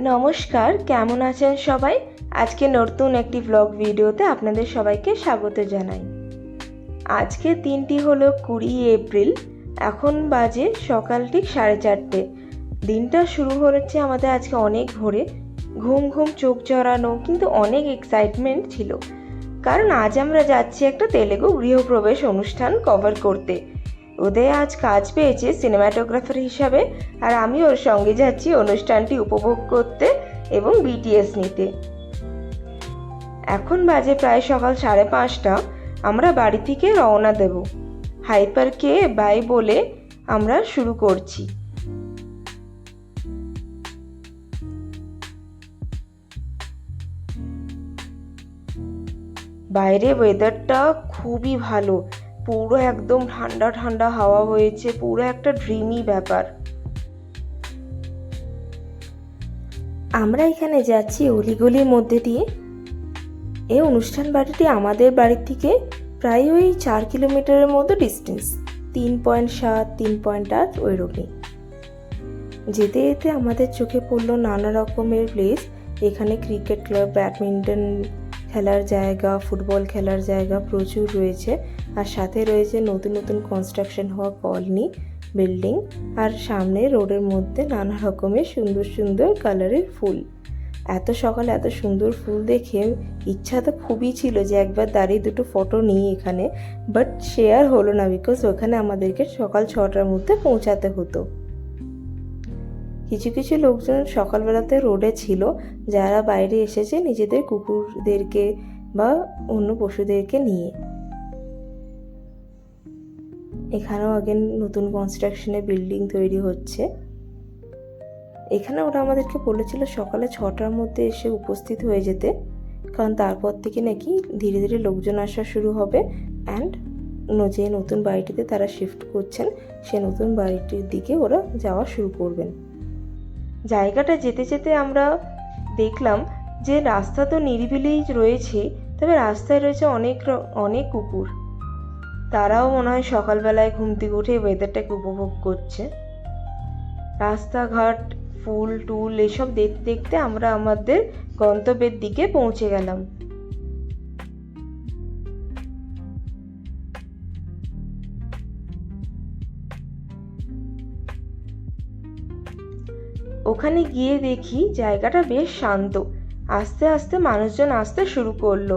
নমস্কার, কেমন আছেন সবাই? আজকে নতুন একটি ব্লগ ভিডিওতে আপনাদের সবাইকে স্বাগত জানাই। আজকে দিনটি হলো কুড়ি এপ্রিল, এখন বাজে সকাল ঠিক সাড়ে চারটে। দিনটা শুরু হচ্ছে আমাদের আজকে অনেক ভোরে। ঘুম ঘুম, চোখ জড়ানো, কিন্তু অনেক এক্সাইটমেন্ট ছিল। কারণ আজ আমরা যাচ্ছি একটা তেলেগু গৃহপ্রবেশ অনুষ্ঠান কভার করতে। উদয় আজ কাজ পেয়েছে সিনেমাটোগ্রাফার হিসাবে, আর আমি ওর সঙ্গে যাচ্ছি অনুষ্ঠানটি উপভোগ করতে এবং বিটিএস নিতে। এখন বাজে প্রায় সকাল সাড়ে পাঁচটা, আমরা বাড়ি থেকে রওনা দেব। হাইপারকে বাই বলে আমরা শুরু করছি। বাইরে ওয়েদারটা খুবই ভালো। পুরো একদম ঠান্ডা ঠান্ডা হাওয়া হয়েছে, পুরো একটা ড্রিমি ব্যাপার। আমরা এখানে যাচ্ছি অলিগলির মধ্যে দিয়ে। এই অনুষ্ঠান বাড়িটি আমাদের বাড়ির থেকে প্রায় ওই চার কিলোমিটারের মতো ডিস্টেন্স তিন পয়েন্ট সাত, তিন পয়েন্ট আট ওই ওইরকমই। যেতে যেতে আমাদের চোখে পড়ল নানা রকমের প্লেস এখানে ক্রিকেট ক্লাব ব্যাডমিন্টন খেলার জায়গা, ফুটবল খেলার জায়গা প্রচুর রয়েছে। আর সাথে রয়েছে নতুন নতুন কনস্ট্রাকশন হওয়া কলোনি বিল্ডিং আর সামনে রোডের মধ্যে নানা রকমের সুন্দর সুন্দর কালারের ফুল। এত সকালে এত সুন্দর ফুল দেখে ইচ্ছা তো খুবই ছিল যে একবার দাঁড়িয়ে দুটো ফটো নিই এখানে বাট শেয়ার হলো না বিকজ ওখানে আমাদেরকে সকাল ছটার মধ্যে পৌঁছাতে হতো। কিছু কিছু লোকজন সকালবেলাতে রোডে ছিল, যারা বাইরে এসেছে নিজেদের কুকুরদেরকে বা অন্য পশুদেরকে নিয়ে। এখানেও আগে নতুন কনস্ট্রাকশনে বিল্ডিং তৈরি হচ্ছে। এখানে ওরা আমাদেরকে বলেছিল সকালে ছটার মধ্যে এসে উপস্থিত হয়ে যেতে, কারণ তারপর থেকে নাকি ধীরে ধীরে লোকজন আসা শুরু হবে অ্যান্ড যে নতুন বাড়িটিতে তারা শিফট করছেন, সে নতুন বাড়িটির দিকে ওরা যাওয়া শুরু করবেন। জায়গাটা যেতে যেতে আমরা দেখলাম যে রাস্তা তো নিরিবিলি রয়েছে, তবে রাস্তায় রয়েছে অনেক অনেক কুকুর। তারাও মনে হয় সকালবেলায় ঘুম থেকে উঠে ওয়েদারটাকে উপভোগ করছে। রাস্তাঘাট, ফুল, টুল এসব দেখতে দেখতে আমরা আমাদের গন্তব্যের দিকে পৌঁছে গেলাম। ওখানে গিয়ে দেখি জায়গাটা বেশ শান্ত। আস্তে আস্তে মানুষজন আসতে শুরু করল।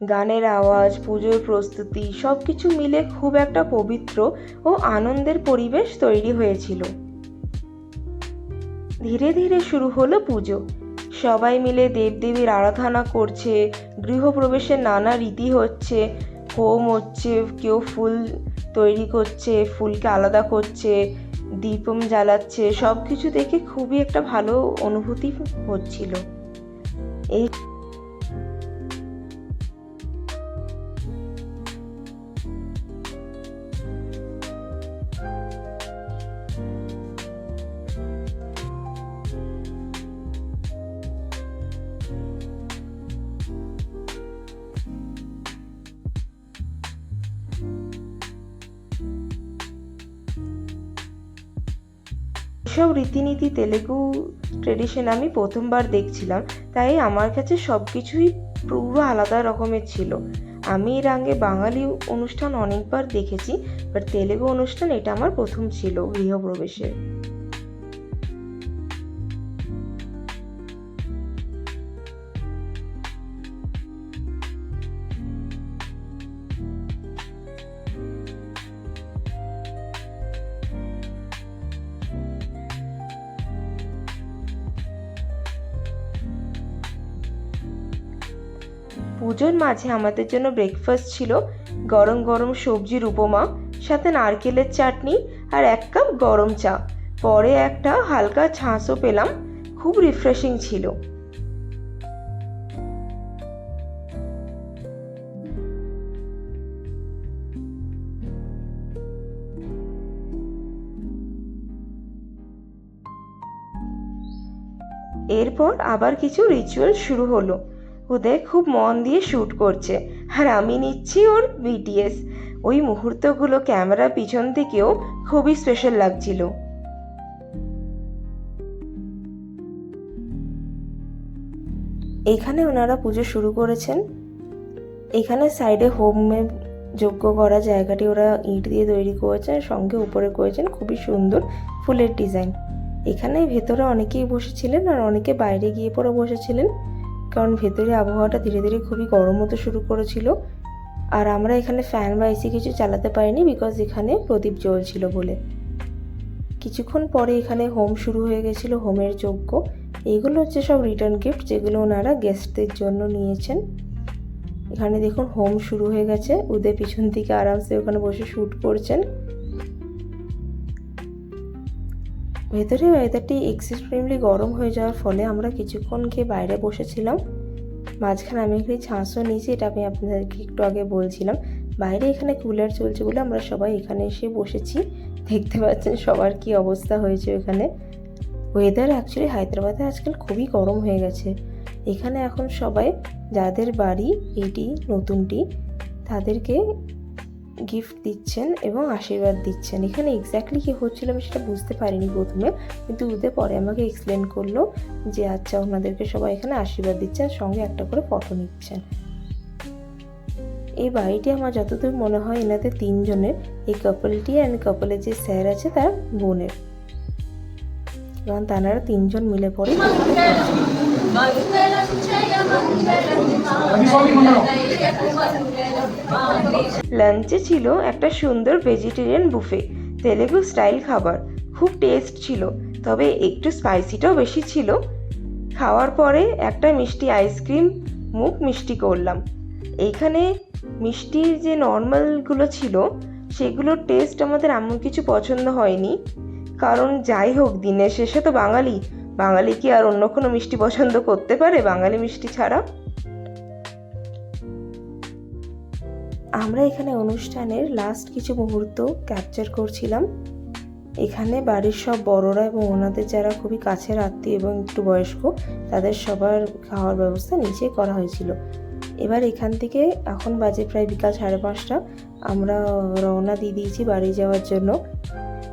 গানের আওয়াজ, পুজোর প্রস্তুতি সব কিছু মিলে খুব একটা পবিত্র ও আনন্দের পরিবেশ তৈরি হয়েছিল। ধীরে ধীরে শুরু হলো পুজো। সবাই মিলে দেবদেবীর আরাধনা করছে গৃহপ্রবেশের নানা রীতি হচ্ছে, হোম হচ্ছে, কেউ ফুল তৈরি করছে, ফুলকে আলাদা করছে, দীপম জ্বালাচ্ছে সব কিছু দেখে খুবই একটা ভালো অনুভূতি হচ্ছিল। এই এসব রীতিনীতি তেলেগু ট্রেডিশন আমি প্রথমবার দেখছিলাম, তাই আমার কাছে সব কিছুই পুরো আলাদা রকমের ছিল। আমি এর আগে বাঙালি অনুষ্ঠান অনেকবার দেখেছি বাট তেলেগু অনুষ্ঠান এটা আমার প্রথম ছিল গৃহপ্রবেশের। পুজোর মাঝে আমাদের জন্য ব্রেকফাস্ট ছিল গরম গরম সবজির উপমা, সাথে নারকেলের চাটনি আর এক কাপ গরম চা। পরে একটা হালকা ছাঁসও পেলাম, খুব রিফ্রেশিং ছিল। এরপর আবার কিছু রিচুয়াল শুরু হলো। ওদের খুব মন দিয়ে শ্যুট করছে। আর আমি নিচ্ছি ওর বিটিএস ওই মুহূর্তগুলো ক্যামেরা পিছন থেকেও খুবই স্পেশাল লাগছিল। এখানে ওনারা পুজো শুরু করেছেন। এখানে সাইডে হোমে যোগ্য করা জায়গাটি ওরা ইট দিয়ে তৈরি করেছেন, সঙ্গে উপরে করেছেন। খুবই সুন্দর ফুলের ডিজাইন এখানে ভেতরে অনেকেই বসেছিলেন আর অনেকে বাইরে গিয়ে পরে বসেছিলেন। কারণ ভেতরে আবহাওয়াটা ধীরে ধীরে খুবই গরম হতে শুরু করেছিল। আর আমরা এখানে ফ্যান বা এসি কিছু চালাতে পারিনি বিকজ এখানে প্রদীপ জ্বলছিল বলে। কিছুক্ষণ পরে এখানে হোম শুরু হয়ে গেছিল হোমের যজ্ঞ। এইগুলো হচ্ছে সব রিটার্ন গিফট যেগুলো ওনারা গেস্টদের জন্য নিয়েছেন। এখানে দেখুন হোম শুরু হয়ে গেছে। ওদের পিছন থেকে আরামসে ওখানে বসে শ্যুট করছেন। ভেতরে ওয়েদারটি এক্সট্রিমলি গরম হয়ে যাওয়ার ফলে আমরা কিছুক্ষণ খেয়ে বাইরে বসেছিলাম। মাঝখানে আমি একটি ছাঁচও নিয়েছি, এটা আমি আপনাদেরকে একটু আগে বলছিলাম। বাইরে এখানে কুলার চলছে বলে আমরা সবাই এখানে এসে বসেছি। দেখতে পাচ্ছেন সবার কি অবস্থা হয়েছে এখানে। ওয়েদার অ্যাকচুয়ালি হায়দ্রাবাদে আজকাল খুবই গরম হয়ে গেছে। এখানে এখন সবাই, যাদের বাড়ি, এটি, নতুনটি, তাদেরকে গিফট দিচ্ছেন এবং আশীর্বাদ দিচ্ছেন। এখানে এক্স্যাক্টলি কী হচ্ছিল আমি সেটা বুঝতে পারিনি প্রথমে, কিন্তু উদে পরে আমাকে এক্সপ্লেন করল যে আচ্ছা ওনাদেরকে সবাই এখানে আশীর্বাদ দিচ্ছে আর সঙ্গে একটা করে ফটো নিচ্ছেন। এই বাড়িটি আমার যতদূর মনে হয়, এনাদের তিনজনের, এই কপালটি অ্যান্ড কপালের যে স্যার আছে, তার বোনের। এবং তারা তিনজন মিলে পড়ে লাঞ্চে ছিল একটা সুন্দর ভেজিটেরিয়ান বুফে তেলেগু স্টাইল খাবার, খুব টেস্ট ছিল, তবে একটু স্পাইসিটাও বেশি ছিল। খাওয়ার পরে একটা মিষ্টি আইসক্রিম মুখ মিষ্টি করলাম। এইখানে মিষ্টির যে নর্মালগুলো ছিল, সেগুলোর টেস্ট আমাদের এমন কিছু পছন্দ হয়নি। কারণ যাই হোক, দিনের শেষে তো বাঙালি। বাঙালি কি আর অন্য কোনো মিষ্টি পছন্দ করতে পারে? বাঙালি মিষ্টি ছাড়া? আমরা এখানে অনুষ্ঠানের লাস্ট কিছু মুহূর্ত ক্যাপচার করছিলাম। এখানে বাড়ির সব বড়রা এবং ওনাদের যারা খুবই কাছের আত্মীয় এবং একটু বয়স্ক, তাদের সবার খাওয়ার ব্যবস্থা নিচে করা হয়েছিল। এবার এখান থেকে এখন বাজে প্রায় বিকাল সাড়ে পাঁচটা। আমরা রওনা দিয়ে দিয়েছি বাড়ি যাওয়ার জন্য।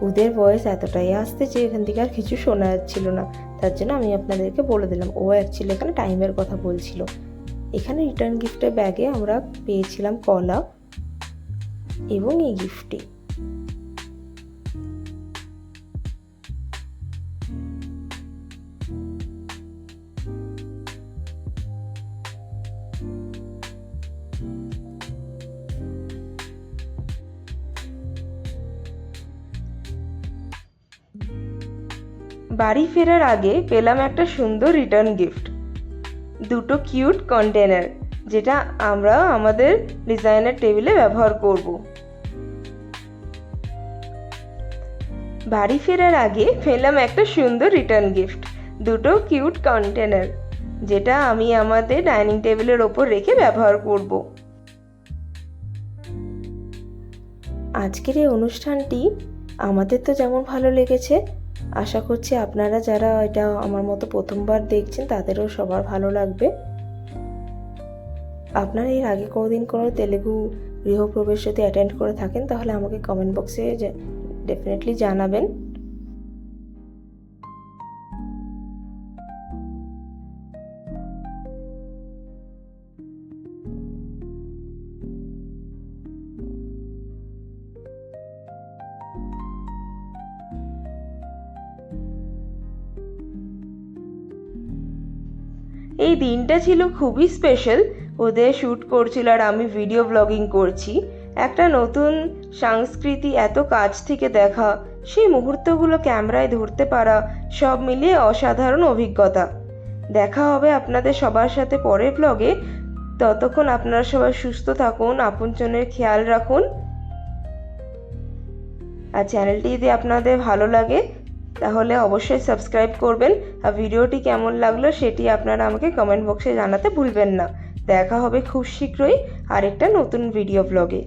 ওদের বয়স এতটাই আসতে যে এখান থেকে আর কিছু শোনা যাচ্ছিল না। তার জন্য আমি আপনাদেরকে বলে দিলাম, ও অ্যাকচুয়ালি এখানে টাইমের কথা বলছিল। এখানে রিটার্ন গিফটের ব্যাগে আমরা পেয়েছিলাম কলা এবং এই গিফটটি বাড়ি ফেরার আগে পেলাম একটা সুন্দর রিটার্ন গিফট দুটো কিউট কন্টেনার যেটা আমরা আমাদের ডিজাইনের টেবিলে ব্যবহার করব। বাড়ি ফেরার আগে পেলাম একটা সুন্দর রিটার্ন গিফট দুটো কিউট কন্টেনার যেটা আমি আমাদের ডাইনিং টেবিলের ওপর রেখে ব্যবহার করব। আজকের এই অনুষ্ঠানটি আমাদের তো যেমন ভালো লেগেছে আশা করছি আপনারা যারা এটা আমার মতো প্রথমবার দেখছেন, তাদেরও সবার ভালো লাগবে। আপনারা এর আগে কোনোদিন কোনো তেলেগু গৃহপ্রবেশ যদি অ্যাটেন্ড করে থাকেন, তাহলে আমাকে কমেন্ট বক্সে ডেফিনেটলি জানাবেন। এই দিনটা ছিল খুবই স্পেশাল ওদের শ্যুট করছিল আর আমি ভিডিও ব্লগিং করছি। একটা নতুন সংস্কৃতি এত কাছ থেকে দেখা, সেই মুহূর্তগুলো ক্যামেরায় ধরতে পারা, সব মিলিয়ে অসাধারণ অভিজ্ঞতা। দেখা হবে আপনাদের সবার সাথে পরের ব্লগে ততক্ষণ আপনারা সবাই সুস্থ থাকুন, আপনজনের খেয়াল রাখুন। আর চ্যানেলটি যদি আপনাদের ভালো লাগে তাহলে অবশ্যই সাবস্ক্রাইব করবেন। আর ভিডিওটি কেমন লাগল সেটি আপনারা আমাকে কমেন্ট বক্সে জানাতে ভুলবেন না। দেখা হবে খুব শীঘ্রই আরেকটা নতুন ভিডিও ব্লগে